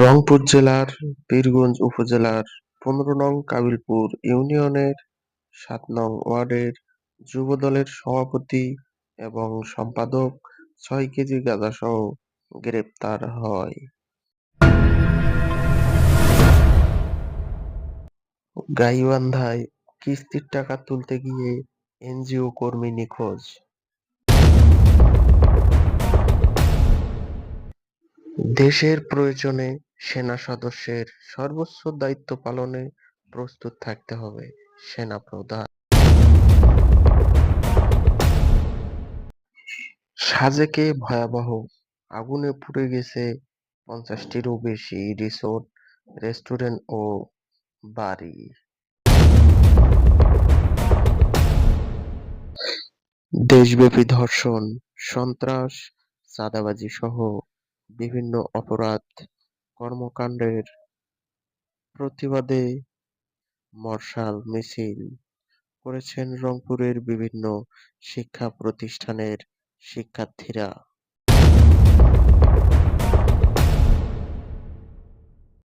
রংপুর জেলার পীরগঞ্জ উপজেলার পনেরো নং কাবিলপুর ইউনিয়নের, সাত নং ওয়ার্ডের যুবদলের সভাপতি এবং সম্পাদক ছয় কেজি গাঁজাসহ গ্রেপ্তার হয়। গাইবান্ধায় কিস্তির টাকা তুলতে গিয়ে এনজিও কর্মী নিখোঁজ। দেশের প্রয়োজনে সেনা সদস্যের সর্বোচ্চ দায়িত্ব পালনে প্রস্তুত থাকতে হবে সেনা প্রধান। সাজেকে ভয়াবহ আগুনে পুড়ে গেছে পঞ্চাশটিরও বেশি রিসোর্ট, রেস্টুরেন্ট ও বাড়ি। দেশব্যাপী ধর্ষণ, সন্ত্রাস চাঁদাবাজি সহ বিভিন্ন অপরাধ কর্মকাণ্ডের প্রতিবাদে মশাল মিছিল করেছেন রংপুরের বিভিন্ন শিক্ষা প্রতিষ্ঠানের শিক্ষার্থীরা।